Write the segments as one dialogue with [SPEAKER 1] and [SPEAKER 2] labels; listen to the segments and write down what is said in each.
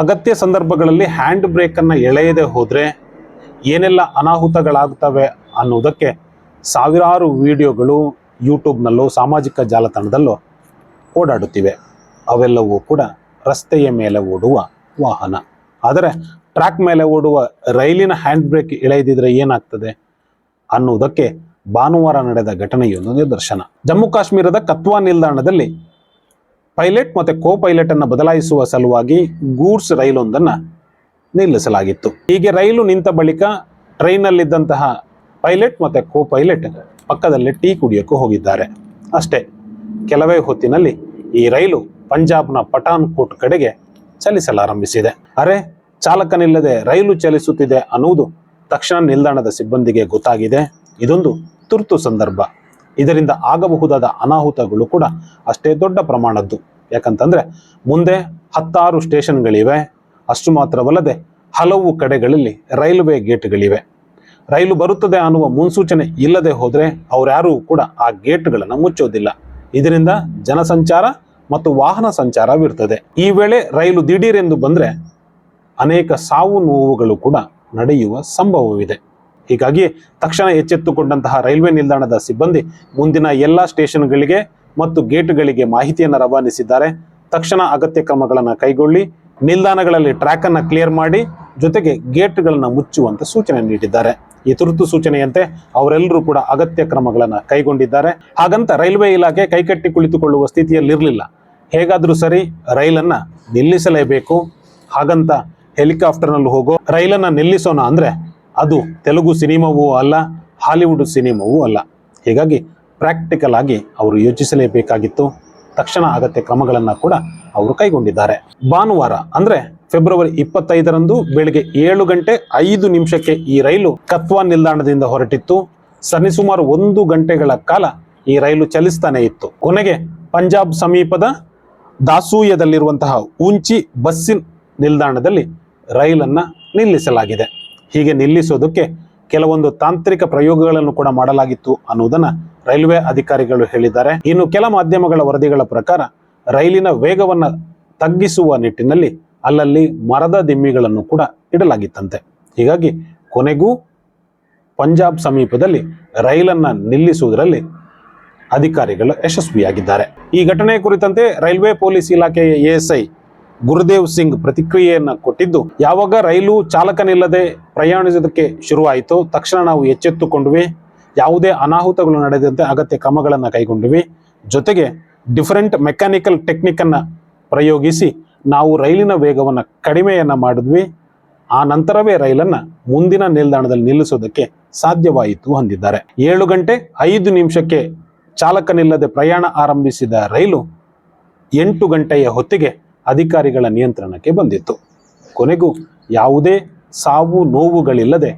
[SPEAKER 1] ಅಗತ್ಯ ಸಂದರ್ಭಗಳಲ್ಲಿ ಹ್ಯಾಂಡ್ ಬ್ರೇಕನ್ನು ಎಳೆಯದೆ ಹೋದರೆ ಏನೆಲ್ಲ ಅನಾಹುತಗಳಾಗ್ತವೆ ಅನ್ನೋದಕ್ಕೆ ಸಾವಿರಾರು ವಿಡಿಯೋಗಳು ಯೂಟ್ಯೂಬ್ನಲ್ಲೂ ಸಾಮಾಜಿಕ ಜಾಲತಾಣದಲ್ಲೂ ಓಡಾಡುತ್ತಿವೆ. ಅವೆಲ್ಲವೂ ಕೂಡ ರಸ್ತೆಯ ಮೇಲೆ ಓಡುವ ವಾಹನ. ಆದರೆ ಟ್ರ್ಯಾಕ್ ಮೇಲೆ ಓಡುವ ರೈಲಿನ ಹ್ಯಾಂಡ್ ಬ್ರೇಕ್ ಎಳೆಯದಿದ್ರೆ ಏನಾಗ್ತದೆ ಅನ್ನುವುದಕ್ಕೆ ಭಾನುವಾರ ನಡೆದ ಘಟನೆಯೊಂದು ನಿದರ್ಶನ. ಜಮ್ಮು ಕಾಶ್ಮೀರದ ಕತ್ವಾ ನಿಲ್ದಾಣದಲ್ಲಿ ಪೈಲಟ್ ಮತ್ತೆ ಕೋ ಪೈಲಟ್ ಅನ್ನು ಬದಲಾಯಿಸುವ ಸಲುವಾಗಿ ಗೂಡ್ಸ್ ರೈಲೊಂದನ್ನು ನಿಲ್ಲಿಸಲಾಗಿತ್ತು ಹೀಗೆ ರೈಲು ನಿಂತ ಬಳಿಕ ಟ್ರೈನಲ್ಲಿದ್ದಂತಹ ಪೈಲಟ್ ಮತ್ತೆ ಕೋ ಪೈಲಟ್ ಪಕ್ಕದಲ್ಲಿ ಟೀ ಕುಡಿಯೋಕ್ಕೂ ಹೋಗಿದ್ದಾರೆ. ಅಷ್ಟೇ, ಕೆಲವೇ ಹೊತ್ತಿನಲ್ಲಿ ಈ ರೈಲು ಪಂಜಾಬ್ನ ಪಠಾನ್ಕೋಟ್ ಕಡೆಗೆ ಚಲಿಸಲಾರಂಭಿಸಿದೆ. ಅರೆ, ಚಾಲಕನಿಲ್ಲದೆ ರೈಲು ಚಲಿಸುತ್ತಿದೆ ಅನ್ನುವುದು ತಕ್ಷಣ ನಿಲ್ದಾಣದ ಸಿಬ್ಬಂದಿಗೆ ಗೊತ್ತಾಗಿದೆ. ಇದೊಂದು ತುರ್ತು ಸಂದರ್ಭ. ಇದರಿಂದ ಆಗಬಹುದಾದ ಅನಾಹುತಗಳು ಕೂಡ ಅಷ್ಟೇ ದೊಡ್ಡ ಪ್ರಮಾಣದ್ದು. ಯಾಕಂತಂದ್ರೆ ಮುಂದೆ ಹತ್ತಾರು ಸ್ಟೇಷನ್ಗಳಿವೆ. ಅಷ್ಟು ಮಾತ್ರವಲ್ಲದೆ ಹಲವು ಕಡೆಗಳಲ್ಲಿ ರೈಲ್ವೆ ಗೇಟ್ಗಳಿವೆ. ರೈಲು ಬರುತ್ತದೆ ಅನ್ನುವ ಮುನ್ಸೂಚನೆ ಇಲ್ಲದೆ ಹೋದರೆ ಅವರ್ಯಾರೂ ಕೂಡ ಆ ಗೇಟ್ಗಳನ್ನು ಮುಚ್ಚೋದಿಲ್ಲ. ಇದರಿಂದ ಜನಸಂಚಾರ ಮತ್ತು ವಾಹನ ಸಂಚಾರವಿರ್ತದೆ. ಈ ವೇಳೆ ರೈಲು ದಿಢೀರೆಂದು ಬಂದರೆ ಅನೇಕ ಸಾವು ನೋವುಗಳು ಕೂಡ ನಡೆಯುವ ಸಂಭವವಿದೆ. ಹೀಗಾಗಿ ತಕ್ಷಣ ಎಚ್ಚೆತ್ತುಕೊಂಡಂತಹ ರೈಲ್ವೆ ನಿಲ್ದಾಣದ ಸಿಬ್ಬಂದಿ ಮುಂದಿನ ಎಲ್ಲ ಸ್ಟೇಷನ್ಗಳಿಗೆ ಮತ್ತು ಗೇಟ್ಗಳಿಗೆ ಮಾಹಿತಿಯನ್ನು ರವಾನಿಸಿದ್ದಾರೆ. ತಕ್ಷಣ ಅಗತ್ಯ ಕ್ರಮಗಳನ್ನು ಕೈಗೊಳ್ಳಿ, ನಿಲ್ದಾಣಗಳಲ್ಲಿ ಟ್ರ್ಯಾಕ್ ಅನ್ನು ಕ್ಲಿಯರ್ ಮಾಡಿ, ಜೊತೆಗೆ ಗೇಟ್ಗಳನ್ನು ಮುಚ್ಚುವಂತೆ ಸೂಚನೆ ನೀಡಿದ್ದಾರೆ. ಈ ತುರ್ತು ಸೂಚನೆಯಂತೆ ಅವರೆಲ್ಲರೂ ಕೂಡ ಅಗತ್ಯ ಕ್ರಮಗಳನ್ನು ಕೈಗೊಂಡಿದ್ದಾರೆ. ಹಾಗಂತ ರೈಲ್ವೆ ಇಲಾಖೆ ಕೈಕಟ್ಟಿ ಕುಳಿತುಕೊಳ್ಳುವ ಸ್ಥಿತಿಯಲ್ಲಿರಲಿಲ್ಲ. ಹೇಗಾದರೂ ಸರಿ ರೈಲನ್ನು ನಿಲ್ಲಿಸಲೇಬೇಕು. ಹಾಗಂತ ಹೆಲಿಕಾಪ್ಟರ್ನಲ್ಲಿ ಹೋಗೋ, ರೈಲನ್ನು ನಿಲ್ಲಿಸೋಣ ಅಂದ್ರೆ ಅದು ತೆಲುಗು ಸಿನಿಮಾವೂ ಅಲ್ಲ ಹಾಲಿವುಡ್ ಸಿನಿಮಾವೂ ಅಲ್ಲ. ಹೀಗಾಗಿ ಪ್ರಾಕ್ಟಿಕಲ್ ಆಗಿ ಅವರು ಯೋಚಿಸಲೇಬೇಕಾಗಿತ್ತು. ತಕ್ಷಣ ಅಗತ್ಯ ಕ್ರಮಗಳನ್ನು ಕೂಡ ಅವರು ಕೈಗೊಂಡಿದ್ದಾರೆ. ಭಾನುವಾರ ಅಂದ್ರೆ ಫೆಬ್ರವರಿ ಇಪ್ಪತ್ತೈದರಂದು ಬೆಳಗ್ಗೆ ಏಳು ಗಂಟೆ ಐದು ನಿಮಿಷಕ್ಕೆ ಈ ರೈಲು ಕತ್ವಾ ನಿಲ್ದಾಣದಿಂದ ಹೊರಟಿತ್ತು. ಸರಿಸುಮಾರು ಒಂದು ಗಂಟೆಗಳ ಕಾಲ ಈ ರೈಲು ಚಲಿಸ್ತಾನೆ ಇತ್ತು. ಕೊನೆಗೆ ಪಂಜಾಬ್ ಸಮೀಪದ ದಾಸೂಯದಲ್ಲಿರುವಂತಹ ಉಂಚಿ ಬಸ್ಸಿನ ನಿಲ್ದಾಣದಲ್ಲಿ ರೈಲನ್ನು ನಿಲ್ಲಿಸಲಾಗಿದೆ. ಹೀಗೆ ನಿಲ್ಲಿಸೋದಕ್ಕೆ ಕೆಲವೊಂದು ತಾಂತ್ರಿಕ ಪ್ರಯೋಗಗಳನ್ನು ಕೂಡ ಮಾಡಲಾಗಿತ್ತು ಅನ್ನುವುದನ್ನ ರೈಲ್ವೆ ಅಧಿಕಾರಿಗಳು ಹೇಳಿದ್ದಾರೆ. ಇನ್ನು ಕೆಲ ಮಾಧ್ಯಮಗಳ ವರದಿಗಳ ಪ್ರಕಾರ ರೈಲಿನ ವೇಗವನ್ನು ತಗ್ಗಿಸುವ ನಿಟ್ಟಿನಲ್ಲಿ ಅಲ್ಲಲ್ಲಿ ಮರದ ದಿಮ್ಮಿಗಳನ್ನು ಕೂಡ ಇಡಲಾಗಿತ್ತಂತೆ. ಹೀಗಾಗಿ ಕೊನೆಗೂ ಪಂಜಾಬ್ ಸಮೀಪದಲ್ಲಿ ರೈಲನ್ನ ನಿಲ್ಲಿಸುವುದರಲ್ಲಿ ಅಧಿಕಾರಿಗಳು ಯಶಸ್ವಿಯಾಗಿದ್ದಾರೆ. ಈ ಘಟನೆ ಕುರಿತಂತೆ ರೈಲ್ವೆ ಪೊಲೀಸ್ ಇಲಾಖೆಯ ಎಎಸ್ಐ ಗುರುದೇವ್ ಸಿಂಗ್ ಪ್ರತಿಕ್ರಿಯೆಯನ್ನ ಕೊಟ್ಟಿದ್ದು, ಯಾವಾಗ ರೈಲು ಚಾಲಕನಿಲ್ಲದೆ ಪ್ರಯಾಣಿಸೋದಕ್ಕೆ ಶುರುವಾಯಿತು, ತಕ್ಷಣ ನಾವು ಎಚ್ಚೆತ್ತುಕೊಂಡ್ವಿ. ಯಾವುದೇ ಅನಾಹುತಗಳು ನಡೆದಂತೆ ಅಗತ್ಯ ಕ್ರಮಗಳನ್ನು ಕೈಗೊಂಡ್ವಿ. ಜೊತೆಗೆ ಡಿಫರೆಂಟ್ ಮೆಕ್ಯಾನಿಕಲ್ ಟೆಕ್ನಿಕ್ ಅನ್ನ ಪ್ರಯೋಗಿಸಿ ನಾವು ರೈಲಿನ ವೇಗವನ್ನು ಕಡಿಮೆಯನ್ನ ಮಾಡಿದ್ವಿ. ಆ ನಂತರವೇ ರೈಲನ್ನ ಮುಂದಿನ ನಿಲ್ದಾಣದಲ್ಲಿ ನಿಲ್ಲಿಸೋದಕ್ಕೆ ಸಾಧ್ಯವಾಯಿತು ಹೊಂದಿದ್ದಾರೆ ಏಳು ಗಂಟೆ ಐದು ನಿಮಿಷಕ್ಕೆ ಚಾಲಕನಿಲ್ಲದೆ ಪ್ರಯಾಣ ಆರಂಭಿಸಿದ ರೈಲು ಎಂಟು ಗಂಟೆಯ ಹೊತ್ತಿಗೆ ಅಧಿಕಾರಿಗಳ ನಿಯಂತ್ರಣಕ್ಕೆ ಬಂದಿತ್ತು. ಕೊನೆಗೂ ಯಾವುದೇ ಸಾವು ನೋವುಗಳಿಲ್ಲದೆ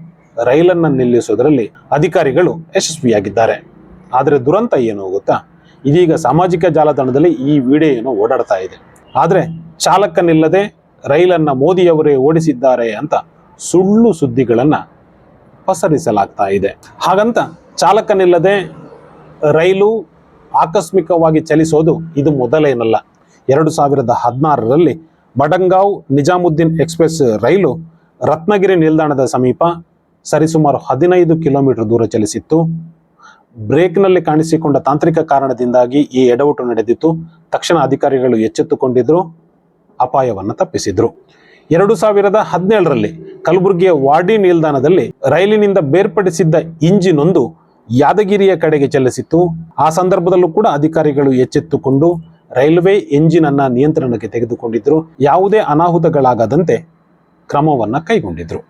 [SPEAKER 1] ರೈಲನ್ನು ನಿಲ್ಲಿಸುವುದರಲ್ಲಿ ಅಧಿಕಾರಿಗಳು ಯಶಸ್ವಿಯಾಗಿದ್ದಾರೆ. ಆದರೆ ದುರಂತ ಏನು ಗೊತ್ತಾ? ಇದೀಗ ಸಾಮಾಜಿಕ ಜಾಲತಾಣದಲ್ಲಿ ಈ ವಿಡಿಯೋನು ಓಡಾಡ್ತಾ ಇದೆ. ಆದರೆ ಚಾಲಕನಿಲ್ಲದೆ ರೈಲನ್ನು ಮೋದಿಯವರೇ ಓಡಿಸಿದ್ದಾರೆ ಅಂತ ಸುಳ್ಳು ಸುದ್ದಿಗಳನ್ನು ಪಸರಿಸಲಾಗ್ತಾ ಇದೆ. ಹಾಗಂತ ಚಾಲಕನಿಲ್ಲದೆ ರೈಲು ಆಕಸ್ಮಿಕವಾಗಿ ಚಲಿಸೋದು ಇದು ಮೊದಲೇನಲ್ಲ. ಎರಡು ಸಾವಿರದ ಹದಿನಾರರಲ್ಲಿ ಬಡಂಗಾವ್ ನಿಜಾಮುದ್ದೀನ್ ಎಕ್ಸ್ಪ್ರೆಸ್ ರೈಲು ರತ್ನಗಿರಿ ನಿಲ್ದಾಣದ ಸಮೀಪ ಸರಿಸುಮಾರು ಹದಿನೈದು ಕಿಲೋಮೀಟರ್ ದೂರ ಚಲಿಸಿತ್ತು. ಬ್ರೇಕ್ನಲ್ಲಿ ಕಾಣಿಸಿಕೊಂಡ ತಾಂತ್ರಿಕ ಕಾರಣದಿಂದಾಗಿ ಈ ಎಡವಟು ನಡೆದಿತ್ತು. ತಕ್ಷಣ ಅಧಿಕಾರಿಗಳು ಎಚ್ಚೆತ್ತುಕೊಂಡಿದ್ರು, ಅಪಾಯವನ್ನು ತಪ್ಪಿಸಿದ್ರು. ಎರಡು ಸಾವಿರದ ಹದಿನೇಳರಲ್ಲಿ ಕಲಬುರಗಿಯ ವಾಡಿ ನಿಲ್ದಾಣದಲ್ಲಿ ರೈಲಿನಿಂದ ಬೇರ್ಪಡಿಸಿದ್ದ ಇಂಜಿನ್ ಒಂದು ಯಾದಗಿರಿಯ ಕಡೆಗೆ ಚಲಿಸಿತ್ತು. ಆ ಸಂದರ್ಭದಲ್ಲೂ ಕೂಡ ಅಧಿಕಾರಿಗಳು ಎಚ್ಚೆತ್ತುಕೊಂಡು ರೈಲ್ವೆ ಎಂಜಿನ್ ಅನ್ನ ನಿಯಂತ್ರಣಕ್ಕೆ ತೆಗೆದುಕೊಂಡಿದ್ರು. ಯಾವುದೇ ಅನಾಹುತಗಳಾಗದಂತೆ ಕ್ರಮವನ್ನ ಕೈಗೊಂಡಿದ್ರು.